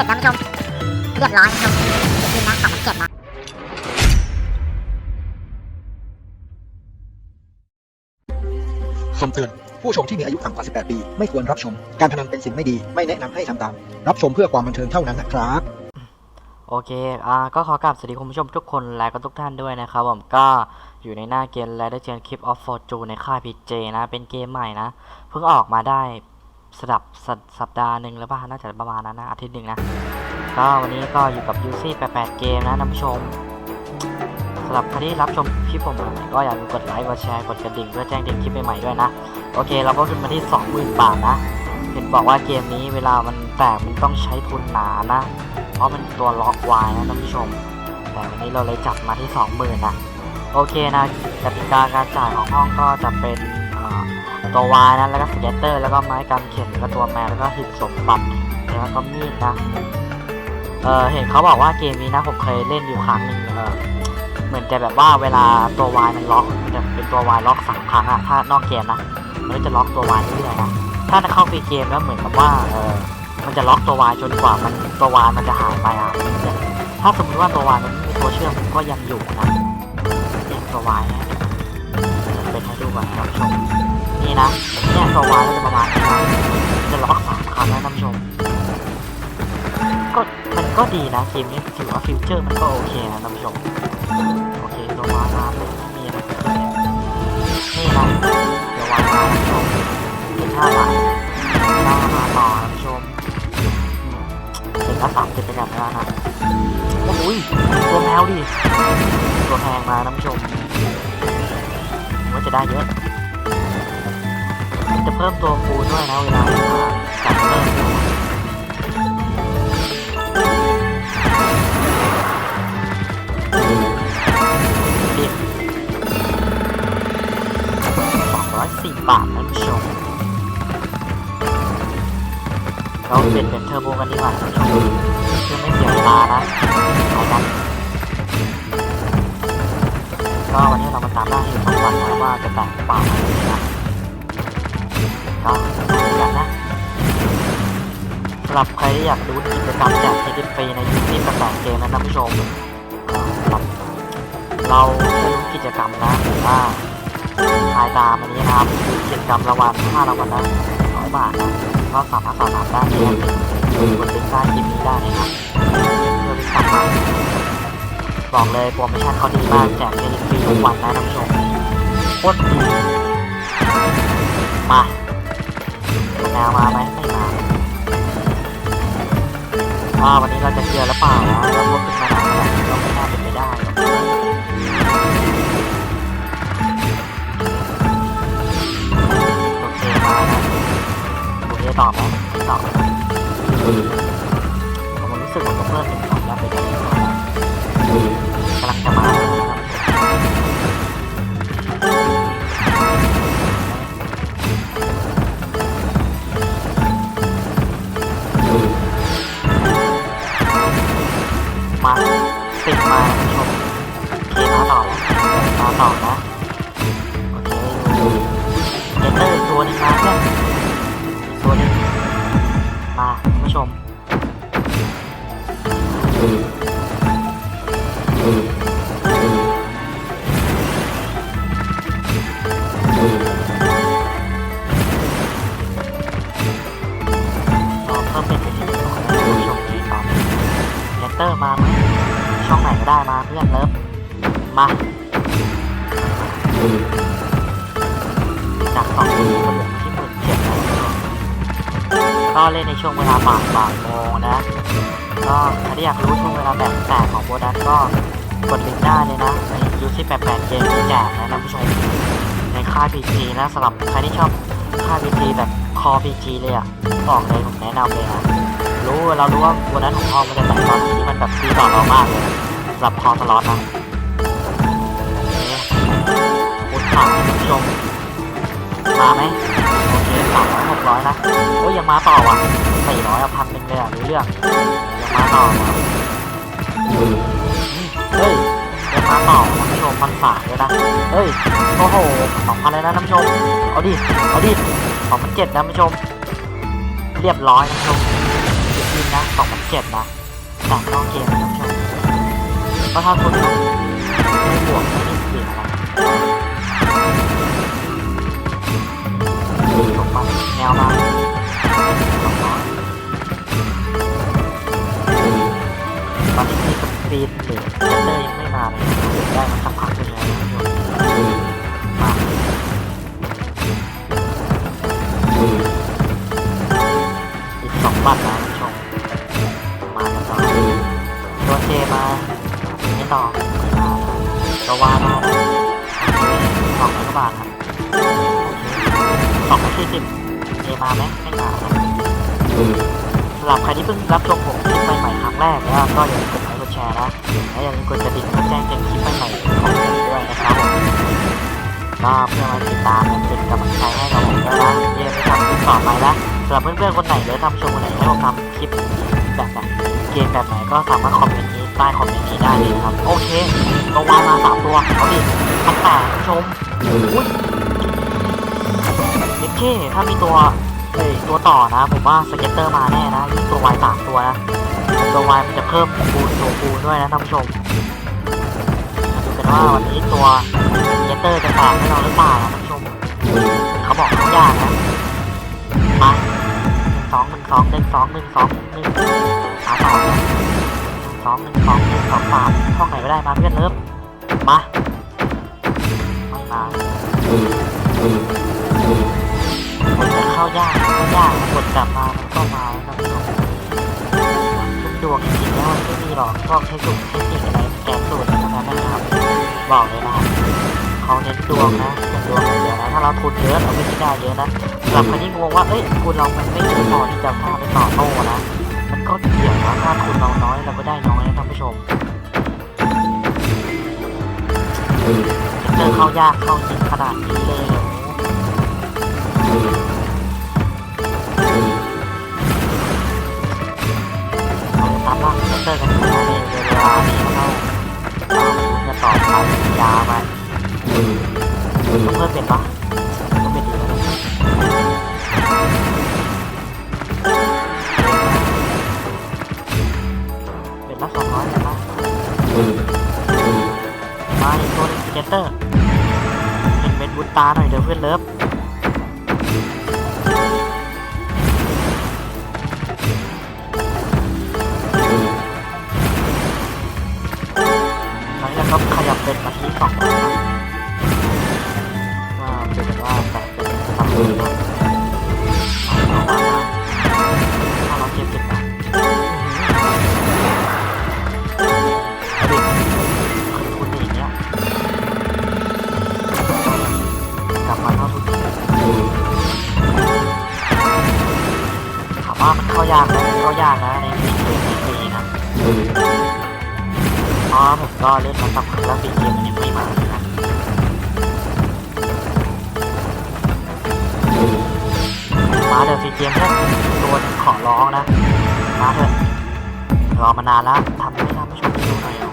จ็ดนะผู้ชมเรียบร้อยนะผู้ชมเดี๋ยวขึ้นนะสองพันเจ็ดนะคำเตือน ผู้ชมที่มีอายุต่ำกว่า 18 ปี ไม่ควรรับชม การพนันเป็นสิ่งไม่ดี ไม่แนะนำให้ทำตาม รับชมเพื่อความบันเทิงเท่านั้นนะครับ โอเค อ่า ก็ขอกราบสวัสดีคุณผู้ชมทุกคนและก็ทุกท่านด้วยนะครับผม ก็อยู่ในหน้าเกม r a d e r g e n Clip of Fortune ในค่าย PJ นะ เป็นเกมใหม่นะ เพิ่งออกมาได้ สดับสดสัปดาห์หนึ่งแล้วป่ะน่าจะประมาณนั้นนะอาทิตย์หนึ่งนะ ก็วันนี้ก็อยู่กับ UC 88เกมนะท่านผู้ชมสำหรับใครที่รับชมคลิปผมใหม่ๆก็อย่าลืมกดไลค์กดแชร์กดกระดิ่งเพื่อแจ้งเตือนคลิปใหม่ๆด้วยนะ โอเค เราก็ขึ้นมาที่20,000บาทนะเห็นบอกว่าเกมนี้เวลามันแตกมันต้องใช้ทุนหนานะ เพราะมันตัวล็อกไวนะท่านผู้ชม แต่วันนี้เราเลยจัดมาที่ 20,000นะโอเคนะกติกาการจ่ายของห้องก็จะเป็น ตัววายนะแล้วก็สเก็ตเตอร์แล้วก็ไม้กำเข็นแล้วก็ตัวแมวแล้วก็หินสมบัติแล้วก็มีดนะเออเห็นเขาบอกว่าเกมนี้นะผมเคยเล่นอยู่ครั้งหนึ่งเออเหมือนจะแบบว่าเวลาตัววายมันล็อกมันจะเป็นตัววายล็อกสามครั้งอะถ้านอกเกมนะมันก็จะล็อกตัววายเรื่อยๆนะถ้าเข้าฟรีเกมแล้วเหมือนกับว่าเออมันจะล็อกตัววายจนกว่ามันตัววายมันจะหายไปอะนี่ยถ้าสมมติว่าตัววายมันม่มีตัวเชื่อมก็ยังอยู่นะเนี่ยตัววายนะจะเป็นให้ดูก่อนครับชม นี่นะเนี่ยตัวาก็จะประมาณนี้นะจะล็อกสามครั้งนะท่านผู้ชมก็มันก็ดีนะเกมนี้ถือว่าฟิวเจอร์มันก็โอเคนะท่านผู้ชมโอเคตัวามาเลยมีอะไรกิดขึ้นนี่นะตัววายมาท่านผู้ชมเป็นห้าบาทเรามาต่อท่านผู้ชมเด็กละสามสิบไปกันแล้วนะโอ้ยตัวแมวดิตัวแพงมาท่านผู้ชมว่าจะได้เยอะ จะเพิ่มตัวฟูด้วยนะเวลาจัดเพิ่มบสองร้อยสี่บาทท่านผู้ชมเราเปลี่ยนเป็นเทอร์โบกันดีกว่าผู้ชมเพื่อไม่เสียเวลานะเอากันก็วันนี้เรามาตามล่าเหตุของวันนะว่าจะแตกหรือเปล่านะ ก็ดูกันนะสำหรับใครที่อยากรู้กิจกรรมแจกเครดิตฟรีในยูทูบกับแตกเกมนะท่านผู้ชมเอ่อครับเราไม่รู้กิจกรรมนะหรือว่าทายตามอันนี้นะครับคือกิจกรรมรางวัล5รางวัลละร้อยบาทนะก็สามารถสอบถามได้ที่กดลิงก์ใต้คลิปนี้ได้นะครับเพื่อลิงก์สมัครบอกเลยโปรโมชั่นเขาดีมากแจกเครดิตฟรีทุกวันนะท่านผู้ชมโคตรดีมา แนวมาไหมไม่มาว่าวันนี้เราจะเจอหรือเปล่านะเราพบกันมานานแล้วก็ไม่น่าเป็นไปได้หรอกโอเคมานะโอเคตอบไหมไม่ตอบผมรู้สึกว่าผมเพิ่มเป็นสอง เล่นในช่วงเวลาบ่ายบ่ายโมงนะ ก็ใครที่อยากรู้ช่วงเวลาแบบแตกของโบนัสก็กดลิงก์ได้เลยนะในยูซี่แปดแปดเกมที่แจกนะท่านผู้ชมในค่าย PG นะสำหรับใครที่ชอบค่าย PG แบบคอ PG เลยอะบอกเลยผมแนะนำเลยนะรู้เรารู้ว่าโบนัสของพ่อมันจะแต่ตอนนี้มันแบบดีต่อเรามากเลยสำหรับคอสล็อตนะคุณข่าวท่านผู้ชม มาไหมโอเคสามร้อยหกร้อยนะโอ้ยยังมาต่อว่ะสี่ร้อยเอาพันหนึ่งเลยอะรู้เรื่องยังมาต่อว่ะเฮ้ยยังมาต่อท่านผู้ชมพันสามเลยนะเฮ้ยโอ้โหสองพันเลยนะท่านผู้ชมเอาดิเอาดิสองพันเจ็ดนะท่านผู้ชมเรียบร้อยนะท่านผู้ชมเดี๋ยวยินนะองพันเจ็ดนะแต่นอกเกมนะท่านผู้ชมก็ถ้าคุณไม่บวกไม่ได้เปลี่ยนอะไร ถูกปะแนวมาตอนนี้มีสปีดเจนเตอร์ยังไม่มาเลยได้มาสักพักหนึ่งแล้วมาอีกสองบัตรนะชมมาต่อตัวเจมาไม่ต่อไม่าตัวามาสองร้อยกว่าบาทครับ สองร้อยสี่สิบเจมาไหมไม่มาครับสำหรับใครที่เพิ่งรับชมผมคลิปใหม่ๆครั้งแรกนะก็อย่าลืมกดไลค์กดแชร์นะและอย่าลืมกดกระดิ่งเพื่อแจ้งเตือนคลิปใหม่ๆของผมด้วยนะครับก็เพื่อมาติดตามและเป็นกำลังใจให้กับผมด้วยนะเยี่ยมไปทำคลิปต่อไปนะสำหรับเพื่อนๆคนไหนหรือทำชมคนไหนให้ผมทำคลิปแบบไหนเกมแบบไหนก็สามารถคอมเมนต์นี้ใต้คอมเมนต์นี้ได้เลยครับ โอเคก็วามาสามตัวเอาดิพันแปดชมอุ้ย เด็กเท่ถ้ามีตัวเฮ้ยตัวต่อนะ ผมว่าสเก็ตเตอร์มาแน่นะยิ่งตัววายสามตัวนะ ตัววายมันจะเพิ่มคูณตัวคูณด้วยนะท่านผู้ชมมาดูกันว่าวันนี้ตัวสเก็ตเตอร์จะแตกให้เราหรือเปล่านะท่านผู้ชม เขาบอกเขายากนะมาสองหนึ่งสองหนึ่งสองหนึ่งสองหนึ่งหาต่อนะสองหนึ่งสองหนึ่งสองสามช่องไหนไม่ได้มาเพื่อนเลิฟมาไม่มา ดกลับมามันก็มาแล้วท่านผู้ชมเป็นดวงจริงแล้วมันไม่มีหรอกพวกเทคนิคเทคนิคอะไรแกนสูตรอะไรทั้งนั้นนะครับบอกเลยนะครับเขาเน้นดวงนะเป็นดวงอย่างเดียวนะถ้าเราทุนเยอะเราไม่ได้เยอะนะหรับใครที่งงว่าเอ้ยทุนเรามันไม่เพอที่จะพาไปต่อโต้นะมันก็เกี่ยวนะถ้าทุนเราน้อยเราก็ได้น้อยนะท่านผู้ชมเจอเข้ายากเข้าจริงขนาดนี้เลย สองร้อยนะว่าดูกันว่าแตกเป็นสามร้อยนะเอามาห้าร้อยเจ็ดสิบนะเอาดิคืนทุนอย่างเงี้ยกลับมาเท่าทุนถามว่ามันเข้ายากไหมเข้ายากนะในปีเกมในปีนะ เพราะผมก็เล่นมาสักพักแล้วปีเกมมันยังไม่มานะมาเถอะปีเกมเพื่อนตัวหนึ่งขอร้องนะ มาเถอะรอมานานแล้วทำให้ท่านผู้ชมด้ดูหน่อยท่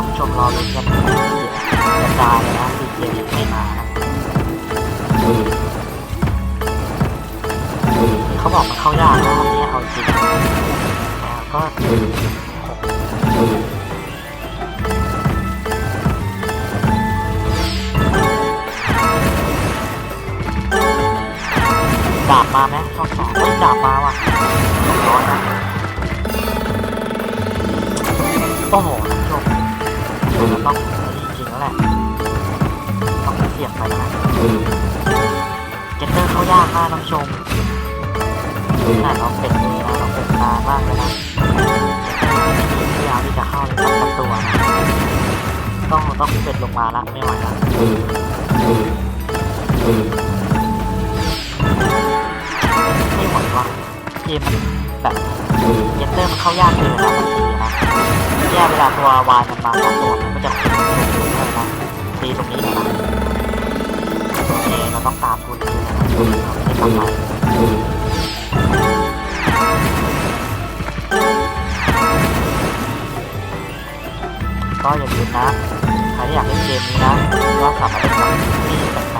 านผู้ชมรอลุ้นกันกระจายเลยนะดีเจไม่มาเขาบอกมันเข้ายากนะอันนี้เอาจริงก็ มาไหมช่องสองเฮ้ยดาบมาว่ะร้อยนะโอ้โหท่านผู้ชมเราต้องจริงๆแล้วแหละ ต้องเสียงไปนะเจนเตอร์เข้ายากมากท่านผู้ชมขนาดเราเป็ดเลยนะเราเป็ดนานมากเลยนะไม่มีพยายามที่จะเข้าเลยสักสักตัวนะต้องต้องเป็ดลงมาละไม่ไหวละ วว่ะเกมมันแบบเจนเตอร์มันเข้ายากเกินนะบางทีนะแย่เวลาตัววายมันมาสองตัวมันก็จะคุ้มด้วยนะตีตรงนี้นะโอเคเราต้องตามทุนคืนะเราไม่ทำไรก็อย่าลืมนะใครที่อยากเล่นเกมนี้นะก็สามารถเล่นกับที่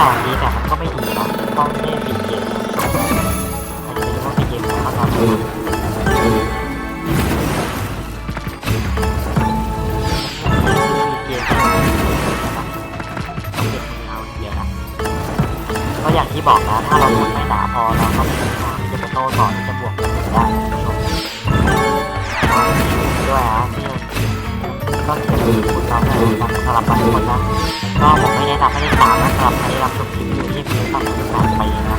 แต่งดีแต่มันก็ไม่ดีนะต้องเล่นปีเกมอาจจะเป็นเพราะปีเกมมันเข้อนนี้ปีเกมต้องเก็บเงินเราเยอะนะก็อย่างที่บอกนะถ้าเราทนไม่หนาพอเราก็ไม่มีทางที่จะไปโต้ต่อที่จะบวกกันได้ผู้ชมด้วยนะที่ก็เขียนพูดเราให้มันสลับกันทุกคนนะก็ผมไม่แนะนำให้เล่นตา มนะสำหรับใครที่รับชมคลิปอยู่ที่มีตั้งแต่แปดปีนะ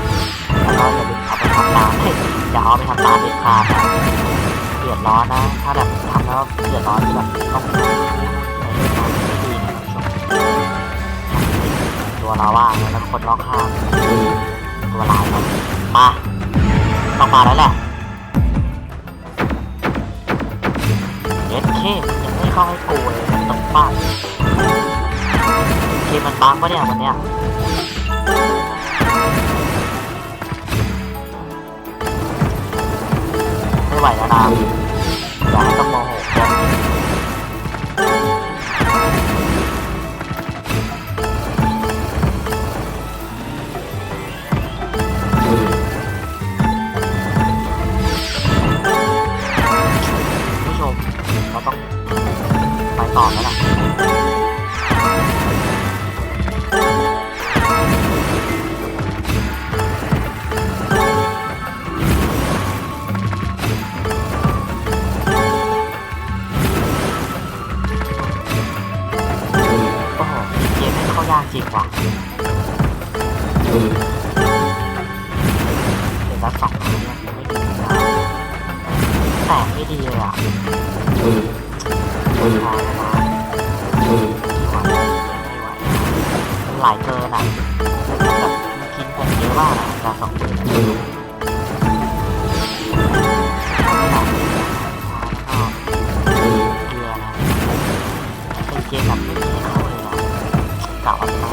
แล้วก็อย่าลืมเอาไปทำตามเฮ้ยอย่าเอาไปทำตามเด็ดขาดนะเดือดร้อนนะ ถ้าแบบทำแล้วเดือดร้อนแบบต้องในเรื่องงานไม่ดีนะคุณผู้ชมตัวเราว่าแล้วคนรอบข้างตัวลายมันมาต้องมาแล้วแหละเอสเคยังไม่เข้าให้กูเลยต้องป้า เกมมันบังปะเนี่ยวันเนี้ย จริงว่ะเดี๋ยวละสองครั้งเนี่ยยังไม่ดีแต่ไม่ดีเลยอะพอแล้วนะไม่ไหวไม่ไหวมันหลายเกินอะแบบมันกินผมเยอะมากอะดาสองเอนแล้วก็เกลือเป็นเกมแบบไม่มีให้เข้าเลยนะ กะว่าจะมา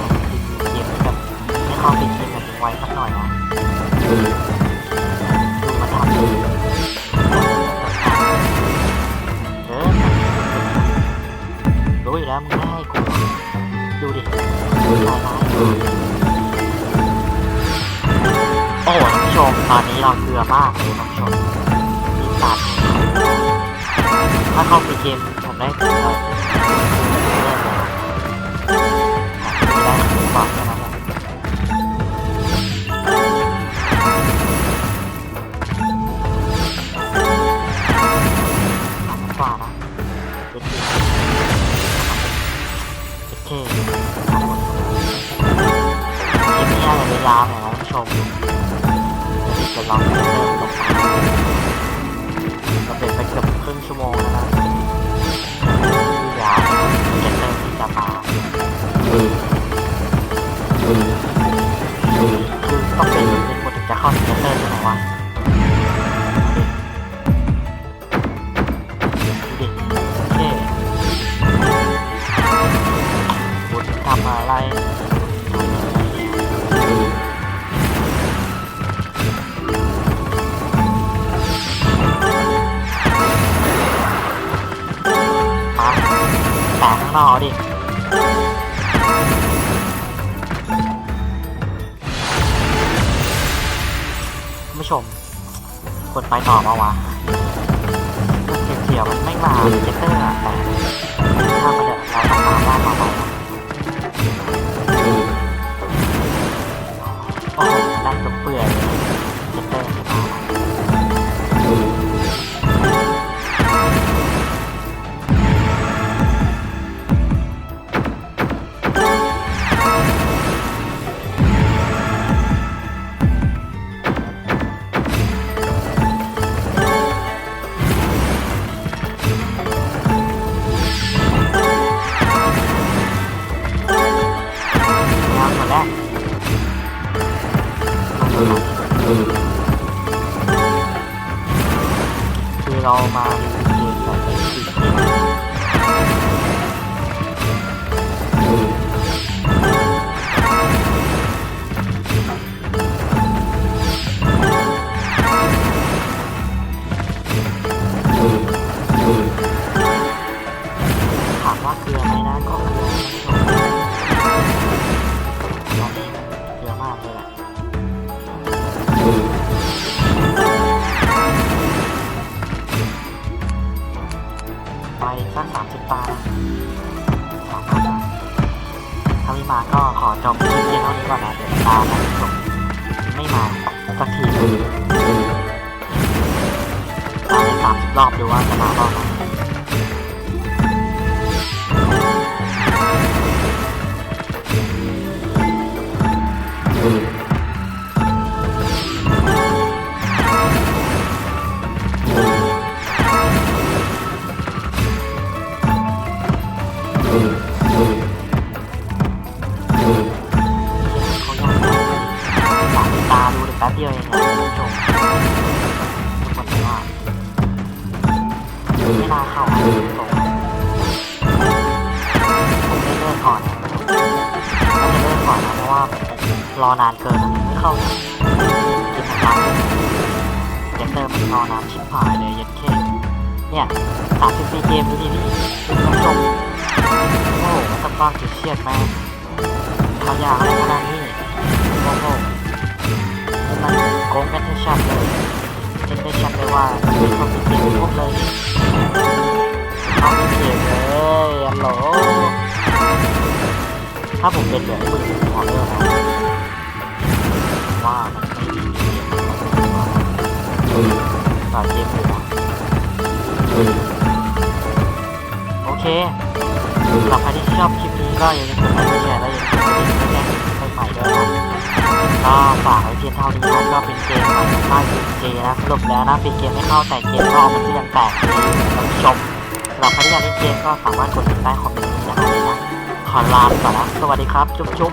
เกมที่แบบให้เข้าเป็นเกมแบบไว้สักหน่อยนะดูมาทำดูเออรู้อยู่แล้วมึงไม่ให้กูดูดิตายร้ายโอ้โหท่านผู้ชมตอนนี้เราเกลือมากเลยท่านผู้ชมมีตัดถ้าเข้าไปเกมผมได้เกลือ ต้องเป็นเป็นคนถึงจะเข้าถึงเตอร์ใช่ไหมวะดูดิโอเคบุญทำอะไรมาแต่ข้างนอกดิ ผู้ชม กดไปต่อมาวะเฉียวๆมันไม่มาเจเตอร์อะแต่ถ้ามันเดินเราต้องตามล่าต่อไปโอ้โหนั่งจบเปื่อย รอนานเกินไม่เข้านะกินน้ำเดี๋ยวเติมรอนานชิบหายเลยเย็ดเคเนี่ยสามสิบสี่เกมดูดิพี่คุณผู้ชมโอ้โหมันต้องบ้าเครียดแม่เขายากอะไรขนาดนี้โอ้โหมันโกงกันให้ชัดเลยเห็นได้ชัดเลยว่าเป็นคนที่เก่งพวกเลยเอาไม่เก่งเลยอัลโหลถ้าผมเป็นแบบมือขอเลิกนะ ว่ามันไม่ดีเกมอเกมโอเคสำหรับใครที่ชอบคลิปนี้ก็อย่าลืมกดไลค์กดแชร์และอย่าลืมกดกระดิ่งเพื่อแจ้งเตือนใหม่ด้วยนะก็ฝากไว้เพียงเท่านี้นะก็เป็นเกมใหม่ของค่ายเจนะสรุปแล้วนะเป็นเกมไม่เข้าแต่เกมรอบมันก็ยังแตกดีท่านผู้ชมสำหรับใครที่อยากเล่นเกมก็สามารถกดติดใต้คอมเมนต์นี้ได้เลยนะขอลาไปก่อนนะสวัสดีครับ จุ๊บจุ๊บ